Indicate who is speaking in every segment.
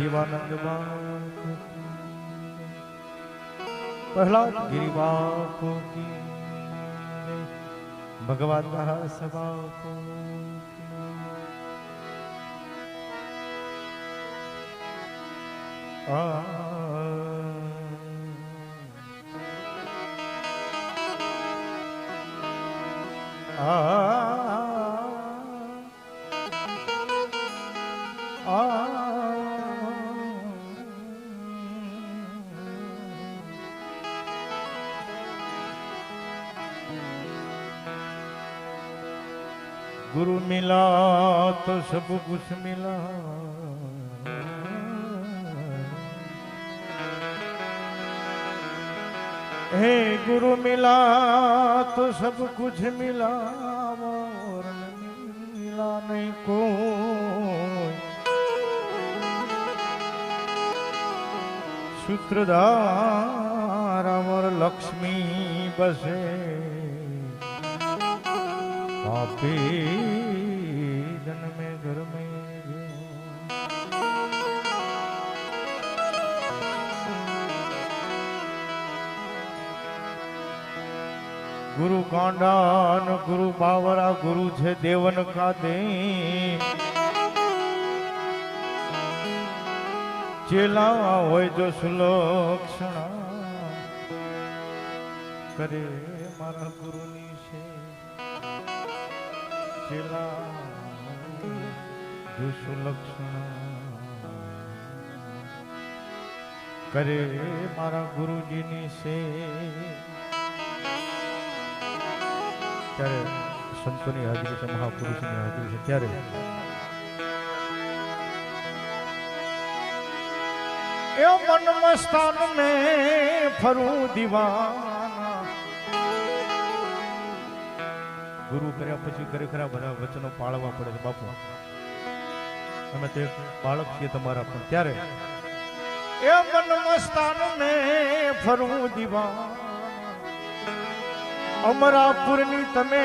Speaker 1: શિવાનંદ બાપુ પ્રહલાદ ગિરી બાપુ કી જય. ભગવાન દાસ બાપુ કી. આ આ गुरु मिला तो सब कुछ मिला हे गुरु मिला तो सब कुछ मिला और नहीं मिला नहीं कोई सूत्रधार अमर लक्ष्मी बसे पापी ગુરુ કાંડાન, ગુરુ બાવરા, ગુરુ છે દેવન ખાતે. ચેલા હોય જો સુલક્ષણા કરે મારા ગુરુની છે. ચેલા કરે મારા ગુરુજીની છે. ત્યારે સંતોની હાજરી છે, મહાપુરુષની હાજરી છે. ત્યારે એ મન મસ્તાન મેં ફરું દીવાના. ગુરુ કર્યા પછી ખરેખર બધા વચનો પાળવા પડે છે, બાપુ. અમે તે બાળક છીએ તમારા, પણ ત્યારે એ મન સ્થાન મેં ફરું દીવાના. અમરાપુરની તમે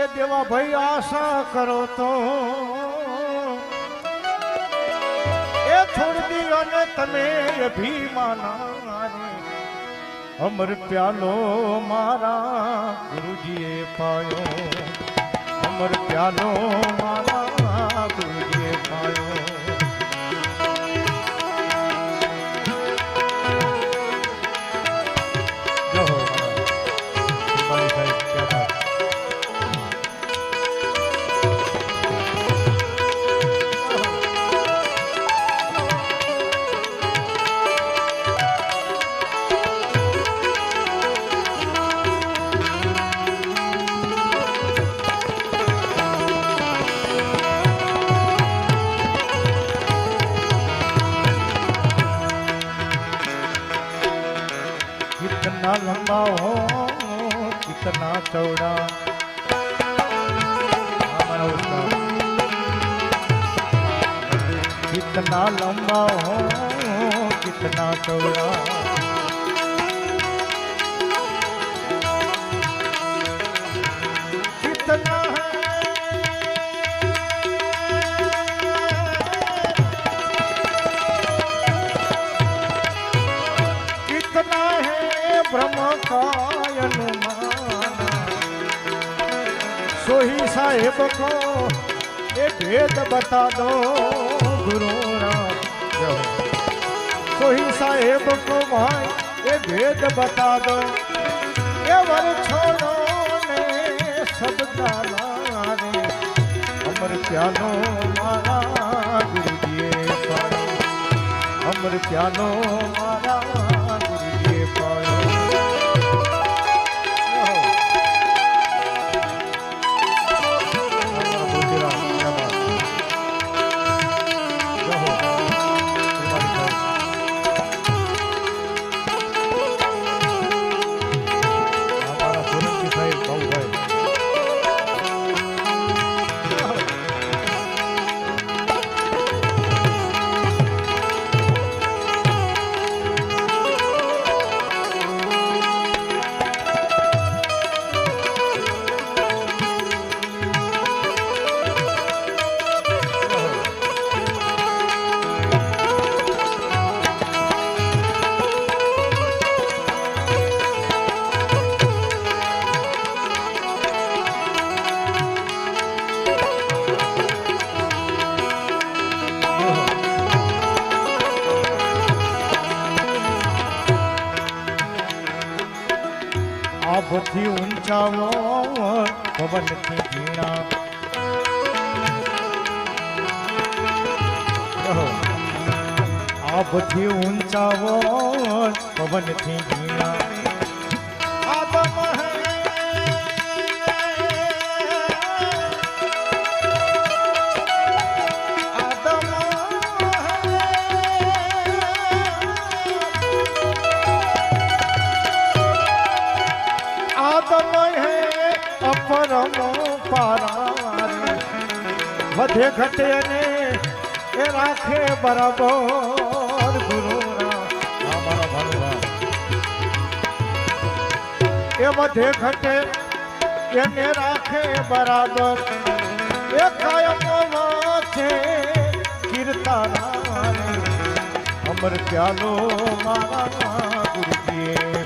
Speaker 1: એ દેવા ભાઈ આશા કરો તો. એ છોડી અને તમે અભિમાના અમર પ્યાલો મારા ગુરુજીએ પાયો. અમર પ્યાલો મારા ગુરુજીએ પાયો. સાહેબ કો એ ભેદ બતા દો ગુરુ રામ સોહી સાહેબ કો ભાઈ, એ ભેદ બતા દો એ વર છોડો ને સબકા લારે અમર પ્યાનો મારા ગુરુજીએ અમર પ્યાનો મારા 找五块。અપરમ પારારે વધે ઘટે ને એ રાખે બરાબર. એ વધે ઘટે એને રાખે બરાબર. એ કાયમ છે કીર્તન અમર ત્યાલો મારા ગુરુજીએ.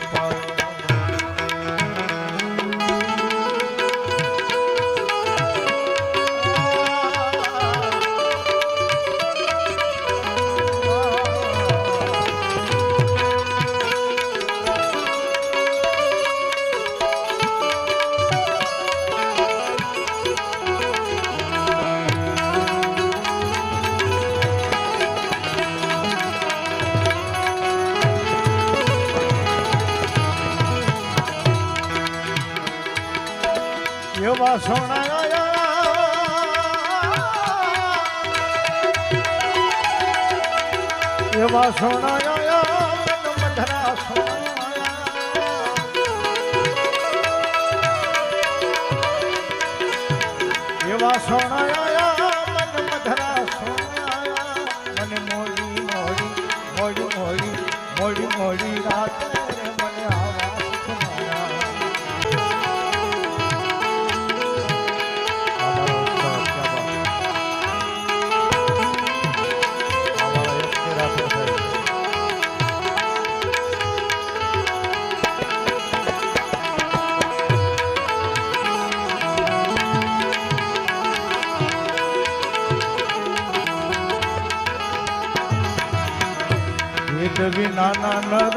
Speaker 1: વિનાના નર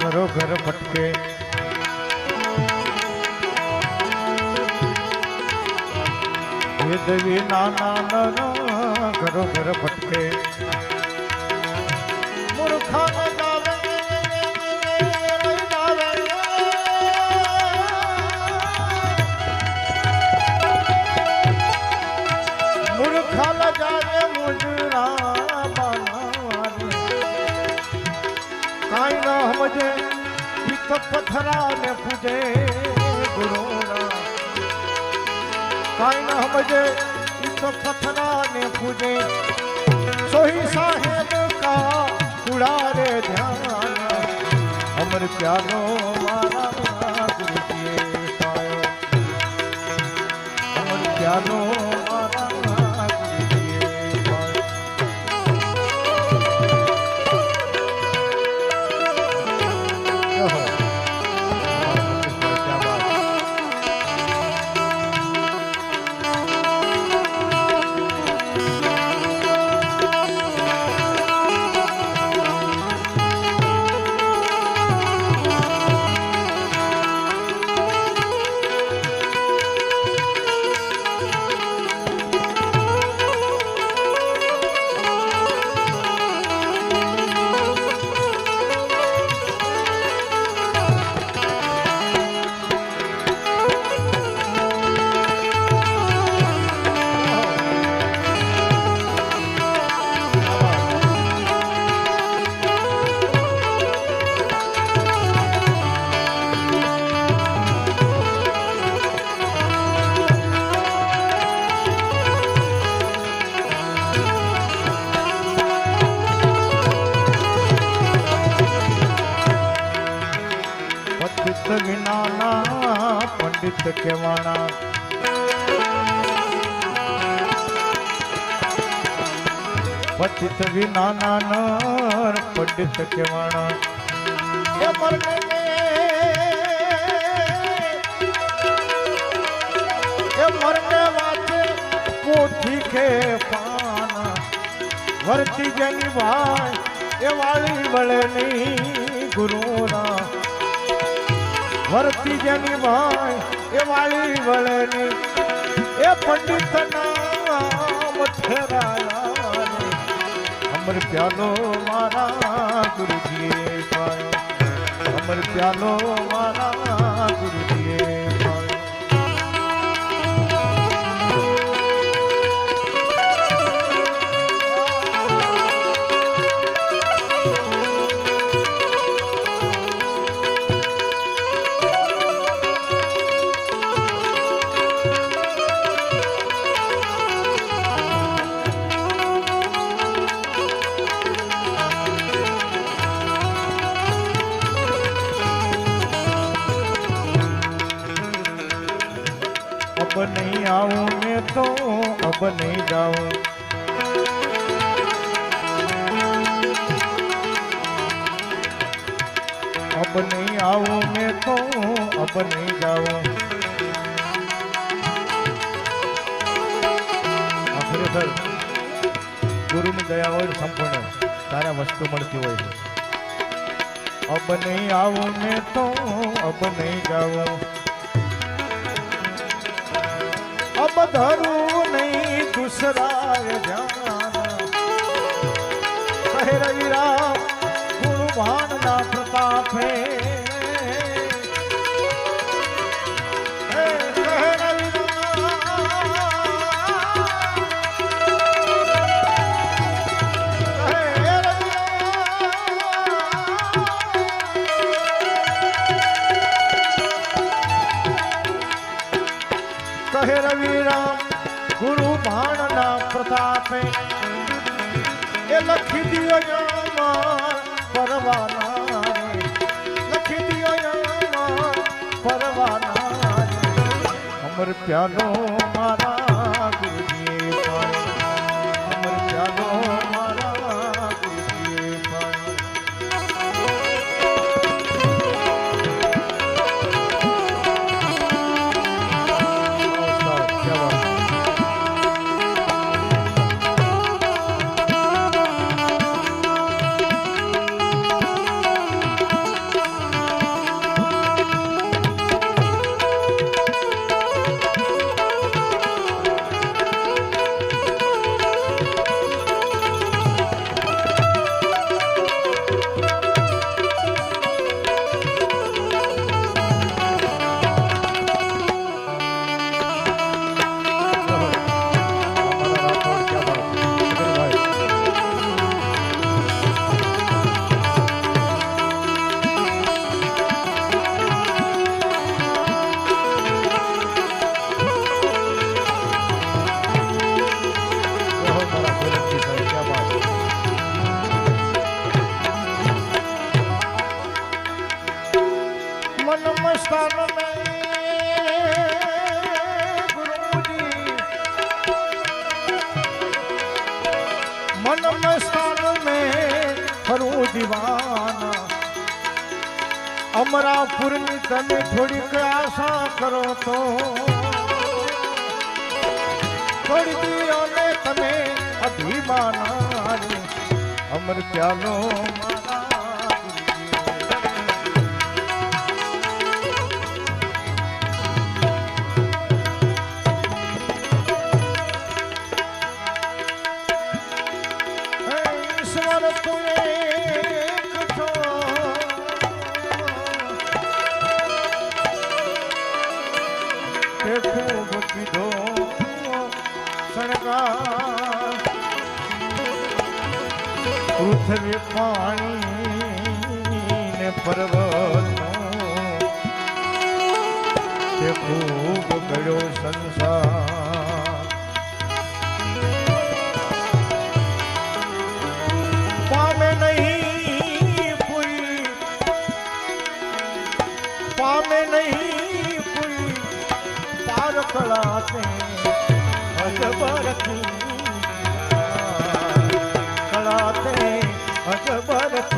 Speaker 1: ઘરો ઘર ભટકે. વેદ નાના નર ઘરો ઘર ભટકે. કાંઈ ન સમજે ઈ તો પથરા ને પૂજે ગુરુના. કાંઈ ન સમજે ઈ તો પથરા ને પૂજે. સોહી સાહેબ કા કુડારે ધ્યાન. અમર પ્યારો મારા પ્યારો વિનાના નર પંડિત કેવાણા. પોથી કે પાના. વર્તી જની ભાઈ એ વાળી વળે નહીં ગુરુના. વર્તી જની ભાઈ એ વાળી વળની એ પંડિત નામ ઠેરાયા. અમર પ્યાલો મારા ગુરુજીએ પાયો. અમર પ્યાલો મારા ગુરુજીએ સબ જાઉં. અબ નહીં આવું મેં તો અબ નહીં જાઉં. ગુરુની દયા હોય સંપૂર્ણ. તારે વસ્તુ મળતી હોય છે અબ નહીં આવું મેં તો અબ નહીં જાઉં. અબ ધરું સદાય ધ્યાન. હે રવિરા કહે રવિ રામ. ગુરુ ભાણના પ્રતાપે એ લખી દિયો યામાં પરવાના. લખી દિયો યામાં પરવાના અમર પ્યાનો મારા અમર પ્યાલો મારા પૃથ્વી પાણી ને પર્વત તે ખૂબ ગયો સંસાર. પામે નહીં કોઈ પામે નહીં કોઈ પાર. કળાતે અજબરથી કળાતે अकबर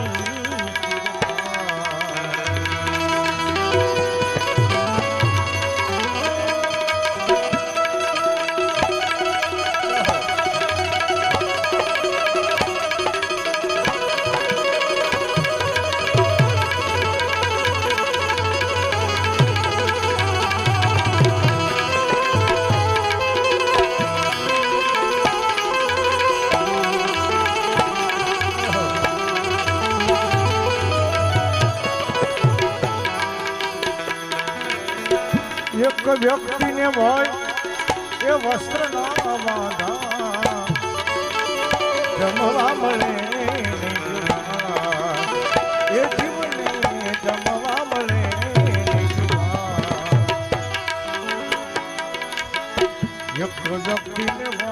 Speaker 1: Mas é o.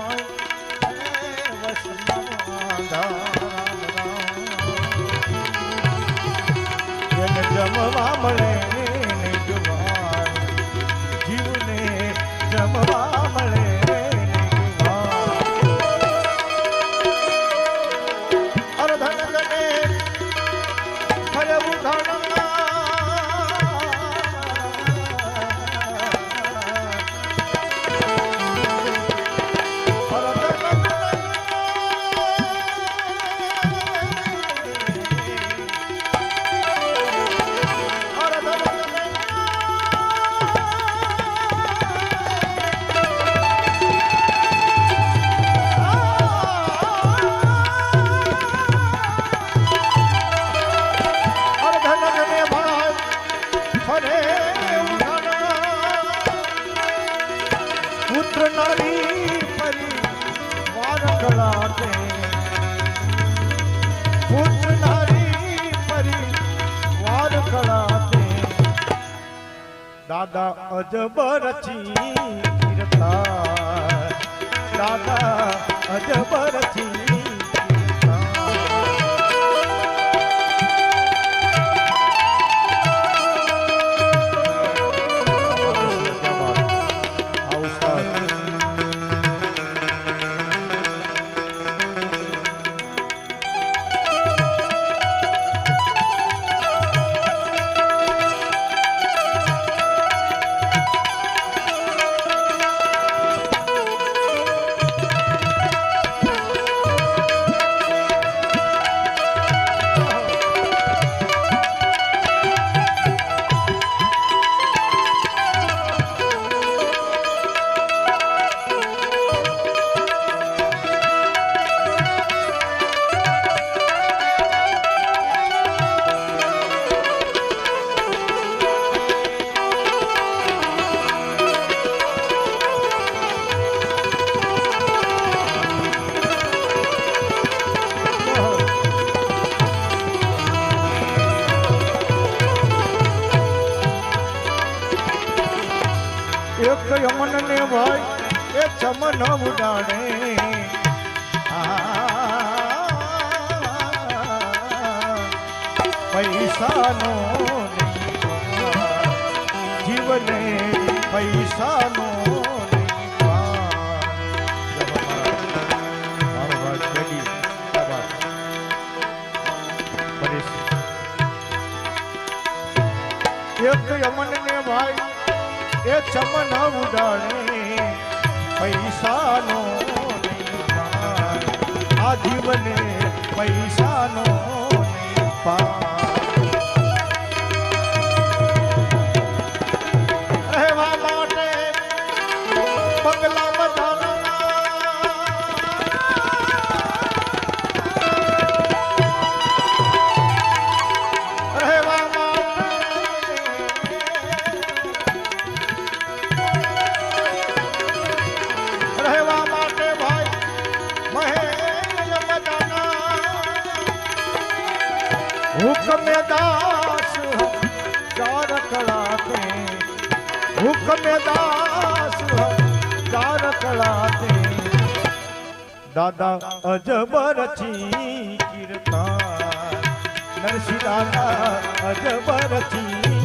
Speaker 1: દાદા અજબર ચીરતા. દાદા અજબર ચીરતા. ચમન ઉડાણે પૈસાનો આ જીવને પૈસાનો પાર હુકમે દાસ ચાર કળાતે દાદા અજબર છી કીર્તન નરસિંહ દાદા અજબર છી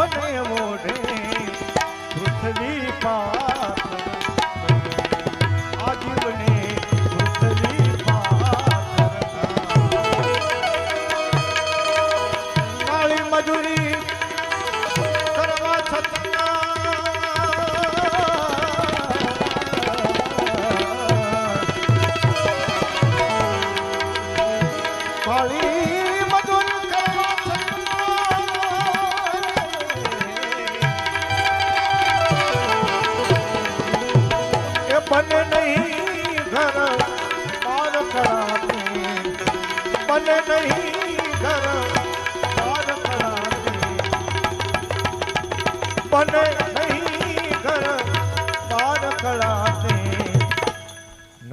Speaker 1: মনে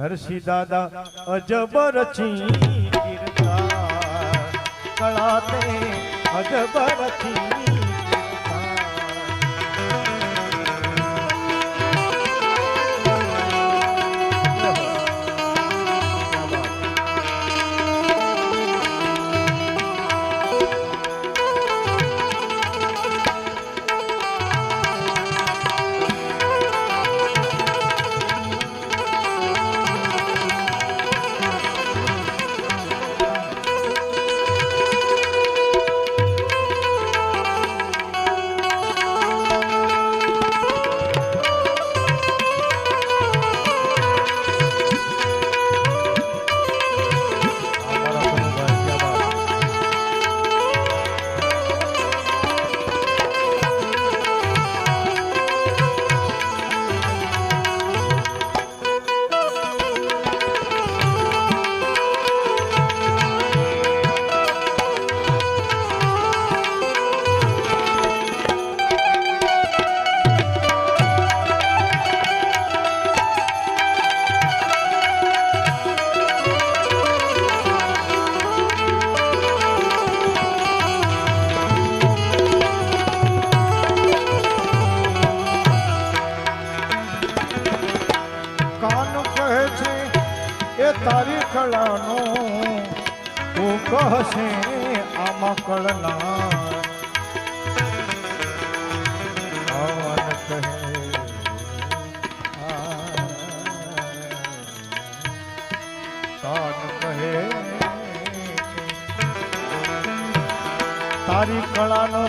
Speaker 1: હર્ષિ દાદા અજબ રચી કળાતે અજબ રચી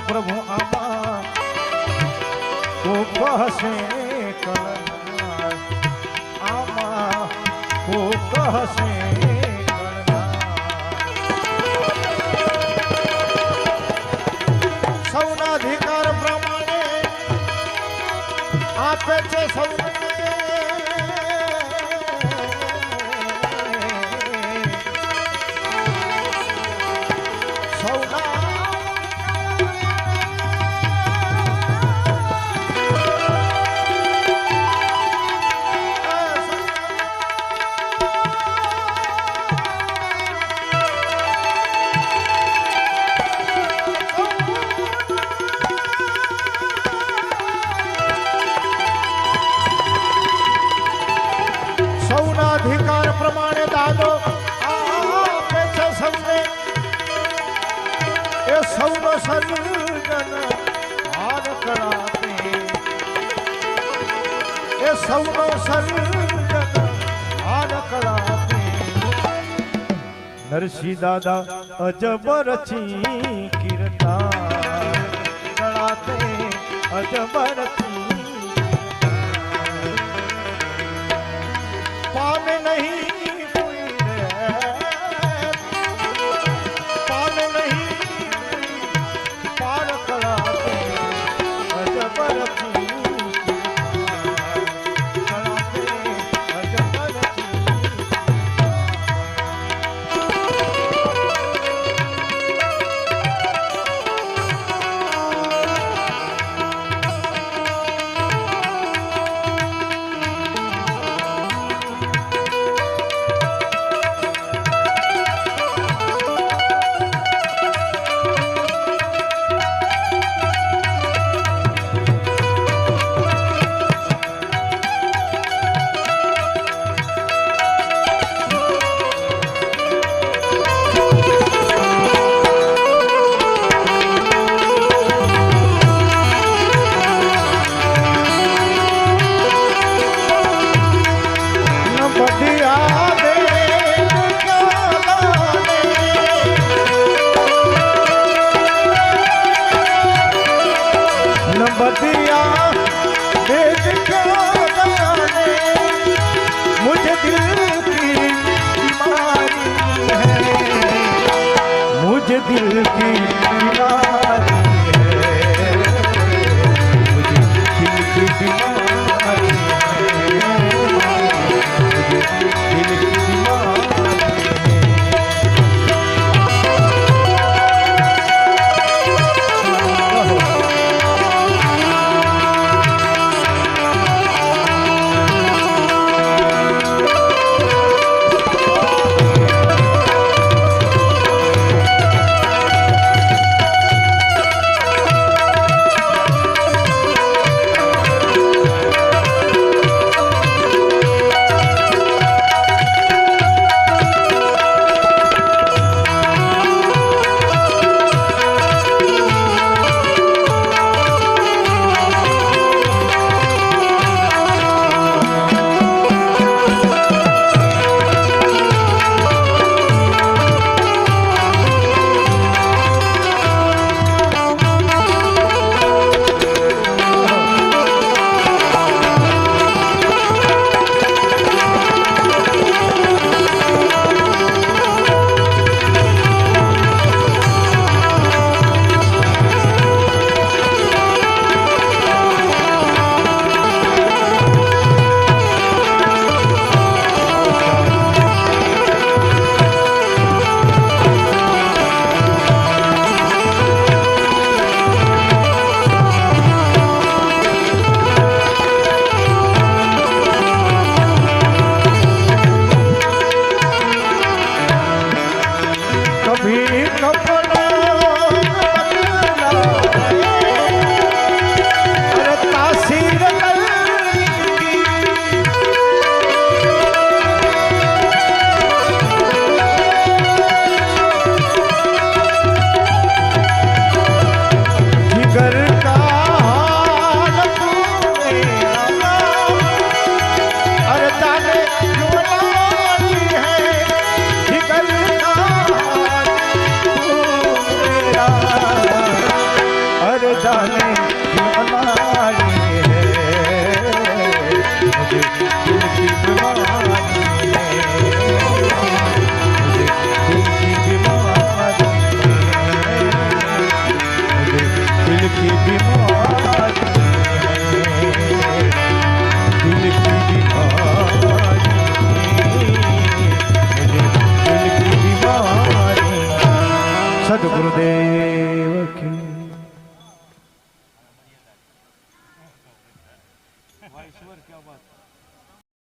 Speaker 1: પ્રભુ આમાં કુકહસે કલ આમાં કુકહસે સર્જન હાર કરાતે એ સૌનો સર્જન હાર કરાતે નરસિંહ દાદા અજબ રચી કીર્તા કરાતે અજબ રચી